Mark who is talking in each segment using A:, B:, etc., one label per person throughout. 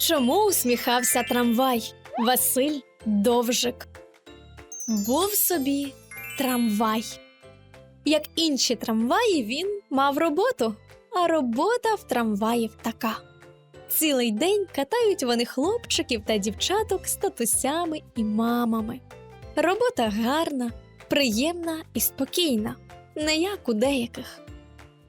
A: Чому усміхався трамвай? Василь Довжик. Був собі трамвай. Як інші трамваї, він мав роботу, а робота в трамваїв така. Цілий день катають вони хлопчиків та дівчаток з татусями і мамами. Робота гарна, приємна і спокійна, не як у деяких.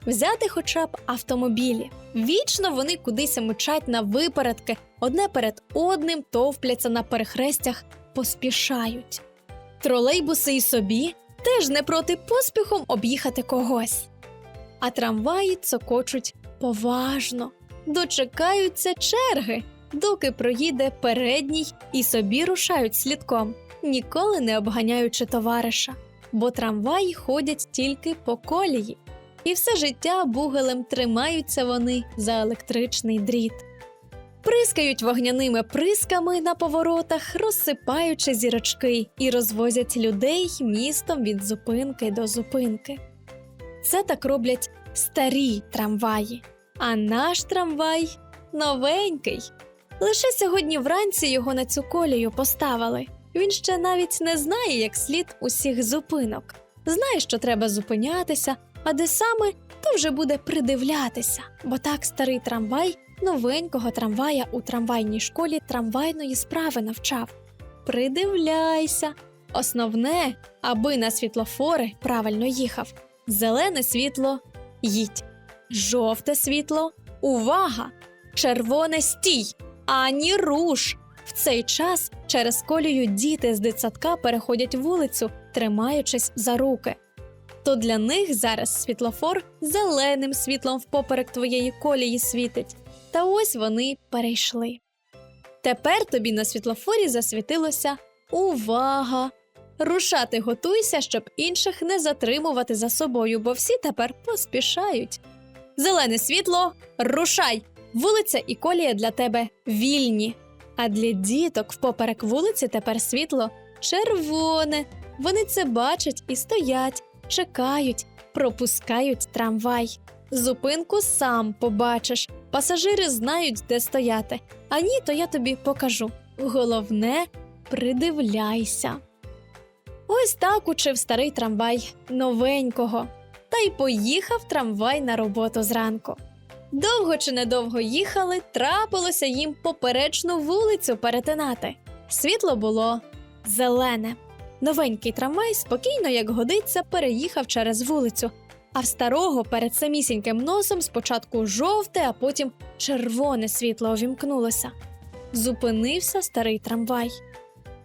A: Взяти хоча б автомобілі. Вічно вони кудись мчать на випередки, одне перед одним товпляться на перехрестях, поспішають. Тролейбуси і собі теж не проти поспіхом об'їхати когось. А трамваї цокочуть поважно, дочекаються черги, доки проїде передній і собі рушають слідком, ніколи не обганяючи товариша, бо трамваї ходять тільки по колії, і все життя бугелем тримаються вони за електричний дріт. Прискають вогняними присками на поворотах, розсипаючи зірочки, і розвозять людей містом від зупинки до зупинки. Це так роблять старі трамваї, а наш трамвай новенький. Лише сьогодні вранці його на цю колію поставили. Він ще навіть не знає, як слід усіх зупинок. Знає, що треба зупинятися, а де саме, то вже буде придивлятися, бо так старий трамвай новенького трамвая у трамвайній школі трамвайної справи навчав. Придивляйся. Основне, аби на світлофори правильно їхав. Зелене світло їдь. Жовте світло увага! Червоне стій! Ані руш! В цей час через колію діти з дитсадка переходять вулицю, тримаючись за руки. То для них зараз світлофор зеленим світлом впоперек твоєї колії світить. Та ось вони перейшли. Тепер тобі на світлофорі засвітилося увага! Рушати готуйся, щоб інших не затримувати за собою, бо всі тепер поспішають. Зелене світло, рушай! Вулиця і колія для тебе вільні. А для діток впоперек вулиці тепер світло червоне. Вони це бачать і стоять, чекають, пропускають трамвай. Зупинку сам побачиш. Пасажири знають, де стояти. А ні, то я тобі покажу. Головне, придивляйся. Ось так учив старий трамвай новенького. Та й поїхав трамвай на роботу зранку. Довго чи недовго їхали, трапилося їм поперечну вулицю перетинати. Світло було зелене. Новенький трамвай спокійно, як годиться, переїхав через вулицю, а в старого перед самісіньким носом спочатку жовте, а потім червоне світло увімкнулося. Зупинився старий трамвай.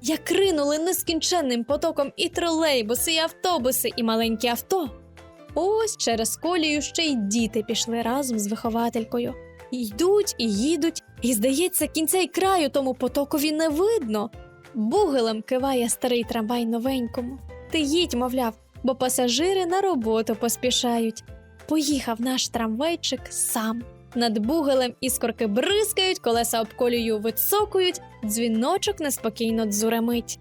A: Як ринули нескінченним потоком і тролейбуси, і автобуси, і маленькі авто. Ось через колію ще й діти пішли разом з вихователькою. Йдуть і їдуть, і, здається, кінця й краю тому потокові не видно. Бугелем киває старий трамвай новенькому. Ти їдь, мовляв, бо пасажири на роботу поспішають. Поїхав наш трамвайчик сам. Над бугелем іскорки бризкають, колеса об колію вицокують, дзвіночок неспокійно дзуремить.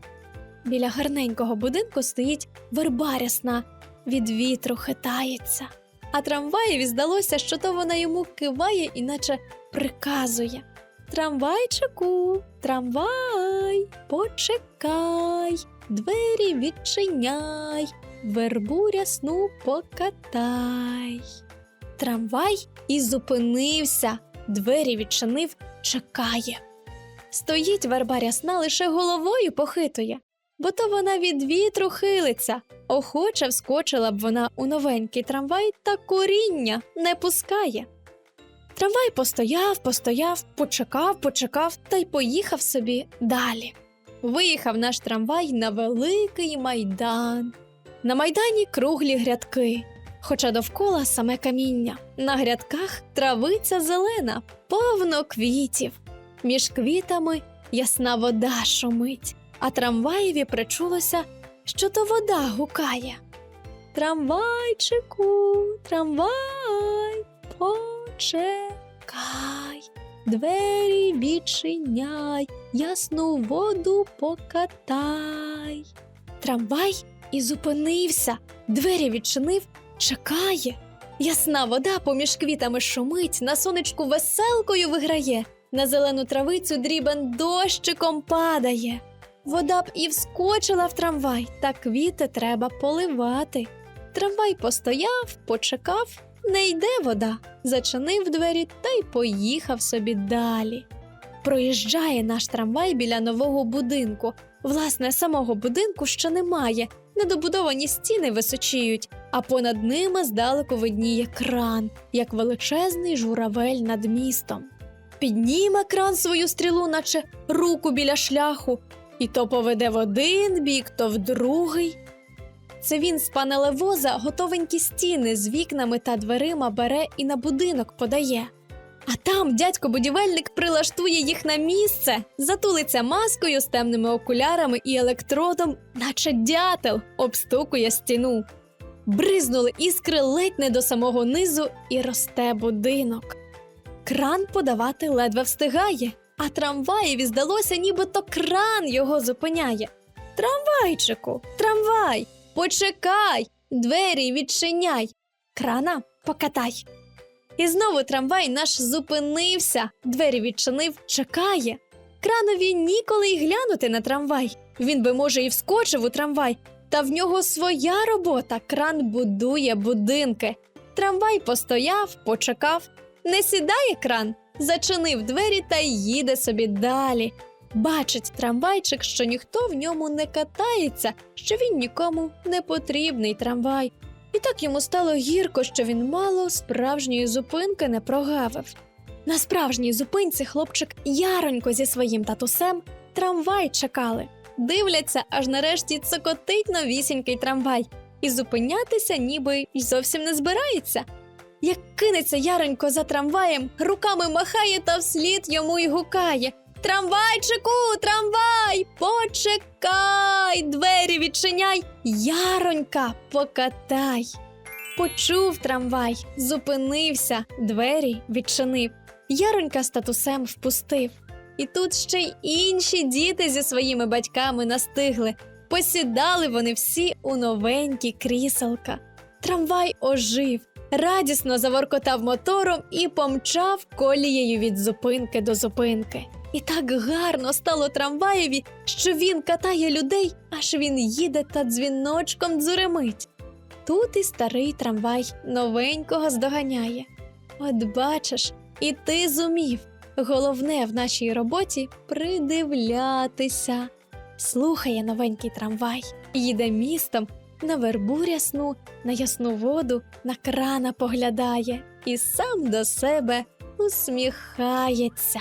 A: Біля гарненького будинку стоїть верба рясна, від вітру хитається. А трамваєві здалося, що то вона йому киває, іначе приказує. Трамвайчику, трамвай, почекай, двері відчиняй, вербу рясну покатай. Трамвай і зупинився, двері відчинив, чекає. Стоїть верба рясна, лише головою похитує, бо то вона від вітру хилиться. Охоче вскочила б вона у новенький трамвай та коріння не пускає. Трамвай постояв, постояв, почекав, почекав та й поїхав собі далі. Виїхав наш трамвай на великий майдан. На майдані круглі грядки, хоча довкола саме каміння. На грядках травиця зелена, повно квітів. Між квітами ясна вода шумить, а трамваєві причулося, що то вода гукає. Трамвайчику, трамвай, почекай, двері відчиняй, ясну воду покатай. Трамвай і зупинився, двері відчинив, чекає. Ясна вода поміж квітами шумить, на сонечку веселкою виграє, На зелену травицю дрібен дощиком падає. Вода б і вскочила в трамвай, та квіти треба поливати. Трамвай постояв, почекав, не йде вода, зачинив двері та й поїхав собі далі. Проїжджає наш трамвай біля нового будинку. Власне, самого будинку ще немає, недобудовані стіни височіють, а понад ними здалеку видніє кран, як величезний журавель над містом. Підніме кран свою стрілу, наче руку біля шляху, і то поведе в один бік, то в другий. Це він з панелевоза готовенькі стіни з вікнами та дверима бере і на будинок подає. А там дядько будівельник прилаштує їх на місце, затулиться маскою з темними окулярами і електродом, наче дятел, обстукує стіну. Бризнули іскри ледь не до самого низу і росте будинок. Кран подавати ледве встигає, а трамваєві здалося, нібито кран його зупиняє. Трамвайчику, трамвай, почекай, двері відчиняй, крана покатай. І знову трамвай наш зупинився, двері відчинив, чекає. Кранові ніколи й глянути на трамвай. Він би, може, і вскочив у трамвай, та в нього своя робота. Кран будує будинки. Трамвай постояв, почекав, не сідає кран, зачинив двері та їде собі далі. Бачить трамвайчик, що ніхто в ньому не катається, що він нікому не потрібний трамвай. І так йому стало гірко, що він мало справжньої зупинки не прогавив. На справжній зупинці хлопчик яронько зі своїм татусем трамвай чекали. Дивляться, аж нарешті цокотить новісінький трамвай, і зупинятися ніби й зовсім не збирається. Як кинеться яронько за трамваєм, руками махає та вслід йому й гукає. Трамвайчику, трамвай, почекай, двері відчиняй, яронька, покатай. Почув трамвай, зупинився, двері відчинив. Яронька з татусем впустив. І тут ще й інші діти зі своїми батьками настигли. Посідали вони всі у новенькі кріселка. Трамвай ожив, радісно заворкотав мотором і помчав колією від зупинки до зупинки. І так гарно стало трамваєві, що він катає людей, аж він їде та дзвіночком дзуремить. Тут і старий трамвай новенького здоганяє. От бачиш, і ти зумів. Головне в нашій роботі придивлятися. Слухає новенький трамвай, їде містом, на вербу рясну, на ясну воду, на крана поглядає і сам до себе усміхається.